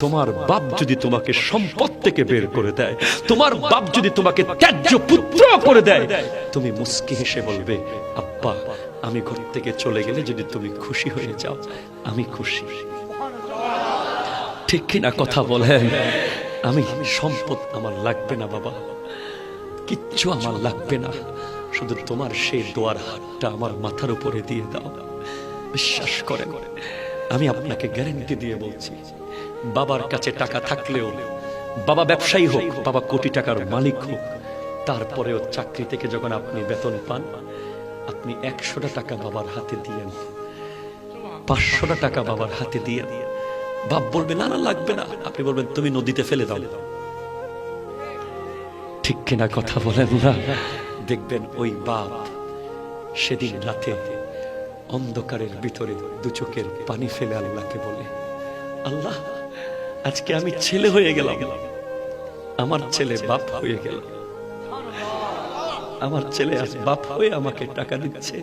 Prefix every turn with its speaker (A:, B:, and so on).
A: তোমার বাপ যদি তোমাকে সম্পদ থেকে বের করে দেয়, তোমার বাপ যদি তোমাকে ত্যায্য পুত্র করে দেয়, তুমি মুস্কি হেসে বলবে, আব্বা, আমি ঘর থেকে চলে গেলে যদি তুমি খুশি হয়ে যাও, আমি খুশি। ঠিক কিনা কথা বলেন? আমি সম্পদ আমার লাগবে না, বাবা। কিচ্ছু আমার লাগবে না। শুধু তোমার সেই দোয়ার হাতটা আমার মাথার উপরে দিয়ে দাও। বিশ্বাস করেন। আমি আপনাকে গ্যারেন্টি দিয়ে বলছি, বাবার কাছে টাকা থাকলেও, বাবা ব্যবসায়ী হোক, বাবা কোটি টাকার মালিক হোক, তারপরেও চাকরি থেকে যখন আপনি বেতন পান, আপনি একশোটা টাকা বাবার হাতে দিয়েন পাঁচশোটা টাকা বাবার হাতে দিয়ে বাপ বলবে, না না, লাগবে না। আপনি বলবেন, তুমি নদীতে ফেলে দাও। ঠিক কিনা কথা বলেন না? দেখবেন ওই বাপ সেদিন রাতে অন্ধকারের ভিতরে দুচোখের পানি ফেলে আল্লাহকে বলে, আল্লাহ, আজকে আমি ছেলে হয়ে গেলাম। আমার ছেলে বাপ হয়ে গেল। আমার ছেলে আজ বাপ হয়ে আমাকে টাকা দিচ্ছে।